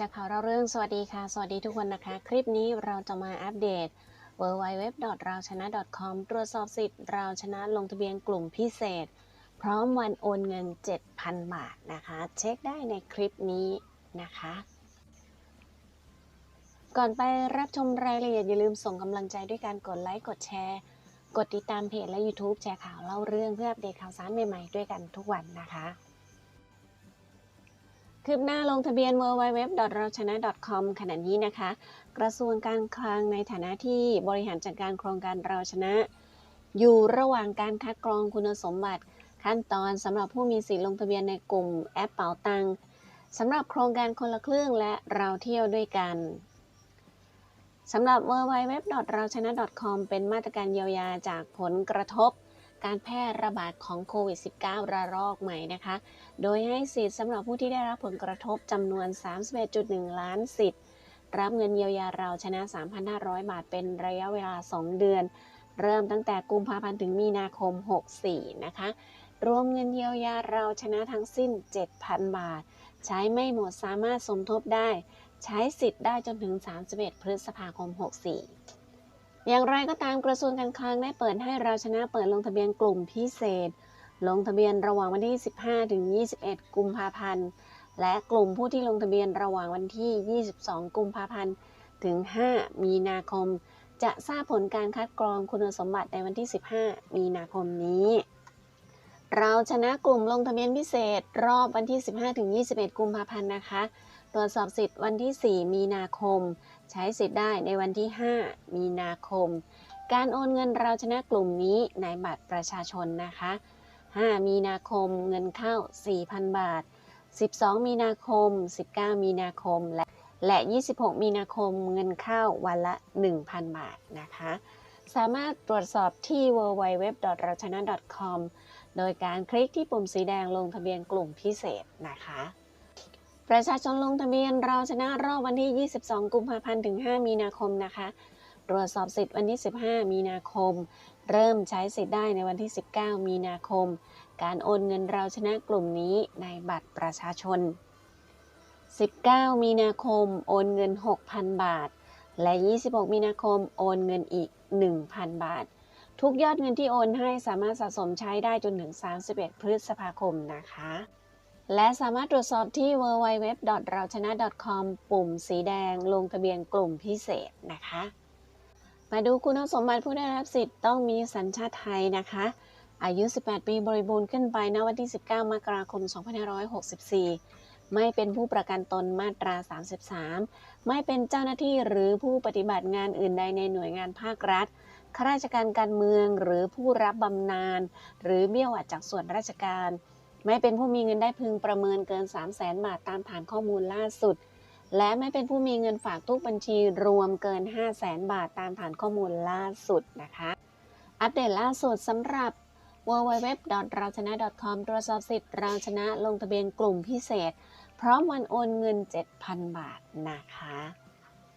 ชร์ข่าวเราเรื่องสวัสดีค่ะ สวัสดีทุกคนนะคะ คลิปนี้เราจะมาอัปเดต w w w เราชนะ .com ตรวจสอบสิทธิ์เราชนะลงทะเบียนกลุ่มพิเศษ พร้อมวันโอนเงิน 7,000 บาทนะคะ เช็คได้ในคลิปนี้นะคะ ก่อนไปรับชมรายละเอียดอย่าลืมส่งกำลังใจด้วยการกดไลค์กดแชร์ กดติดตามเพจและ YouTube แชร์ข่าวเล่าเรื่องเพื่ออัปเดตข่าวสารใหม่ๆด้วยกันทุกวันนะคะ คืบหน้าลงทะเบียน w w w เราชนะ .com ขณะนี้นะคะ กระทรวงการคลังในฐานะที่บริหารจัดการโครงการเราชนะ อยู่ระหว่างการคัดกรองคุณสมบัติ ขั้นตอนสำหรับผู้มีสิทธิ์ลงทะเบียนในกลุ่มแอปเป๋าตังสำหรับโครงการคนละครึ่งและเราเที่ยวด้วยกันสำหรับ w w w เราชนะ .com เป็นมาตรการเยียวยาจากผลกระทบ การแพร่ระบาดของโควิด -19 ระลอกใหม่นะคะ โดยให้สิทธิ์สำหรับผู้ที่ได้รับผลกระทบจำนวน 31.1 ล้านสิทธิ์ รับเงินเยียวยาเราชนะ 3,500 บาทเป็นระยะเวลา 2 เดือน เริ่มตั้งแต่กุมภาพันธ์ถึงมีนาคม 64 นะคะ รวมเงินเยียวยาเราชนะทั้งสิ้น 7,000 บาท ใช้ไม่หมดสามารถสมทบได้ ใช้สิทธิ์ได้จนถึง 31 พฤษภาคม 64 อย่างไรก็ตามกระทรวงการคลังได้เปิดให้เราชนะเปิดลงทะเบียนกลุ่มพิเศษ ลงทะเบียนระหว่างวันที่ 15 ถึง 21 กุมภาพันธ์ และกลุ่มผู้ที่ลงทะเบียนระหว่างวันที่ 22 กุมภาพันธ์ ถึง 5 มีนาคม จะทราบผลการคัดกรองคุณสมบัติในวันที่ 15 มีนาคมนี้ เราชนะกลุ่มลงทะเบียนพิเศษรอบวันที่ 15 ถึง 21 กุมภาพันธ์นะคะ ตรวจสอบสิทธิ์วันที่ 4 มีนาคม ใช้สิทธิ์ได้ในวันที่ 5 มีนาคม การโอนเงินเราชนะกลุ่มนี้ในบัตรประชาชนนะคะ 5 มีนาคมเงินเข้า 4,000 บาท 12 มีนาคม 19 มีนาคม และและ 26 มีนาคมเงินเข้าวันละ 1,000 บาทนะคะ สามารถตรวจสอบที่ www เราชนะ .com โดยการคลิกที่ปุ่มสีแดงลงทะเบียนกลุ่มพิเศษนะคะ ประชาชนลงทะเบียนเราชนะรอบวันที่ 22 กุมภาพันธ์ถึง 5 มีนาคมนะคะ ตรวจสอบสิทธิ์วันที่ 15 มีนาคม เริ่มใช้สิทธิ์ได้ในวันที่ 19 มีนาคม การโอนเงินเราชนะกลุ่มนี้ในบัตรประชาชน 19 มีนาคม โอนเงิน 6,000 บาท และ 26 มีนาคม โอนเงินอีก 1,000 บาท ทุกยอดเงินที่โอนให้สามารถสะสมใช้ได้จนถึง 31 พฤษภาคมนะคะ และสามารถตรวจสอบที่ www เราชนะ .com ปุ่มสีแดงลงทะเบียนกลุ่มพิเศษนะคะ มาดูคุณสมบัติผู้ได้รับสิทธิ์ต้องมีสัญชาติไทยนะคะ อายุ 18 ปีบริบูรณ์ขึ้นไปณวันที่ 19 มกราคม 2564 ไม่เป็นผู้ประกันตนมาตรา 33 ไม่เป็นเจ้าหน้าที่หรือผู้ปฏิบัติงานอื่นใดในหน่วยงานภาครัฐข้าราชการการเมืองหรือผู้รับบำนาญหรือเบี้ยหวัดจากส่วนราชการ ไม่เป็นผู้มีเงินได้พึงประเมินเกิน 3 0 0แสนบาทตามฐานข้อมูลล่าสุด และไม่เป็นผู้มีเงินฝากทุกบัญชีรวมเกิน 5 0 0แสนบาทตามฐานข้อมูลล่าสุดนะคะ อัปเดตล่าสุดสำหรับ www เราชนะ .com ตรวจสอบสิทธิ์เราชนะลงทะเบียนกลุ่มพิเศษ พร้อมวันโอนเงิน 7,000 บาทนะคะ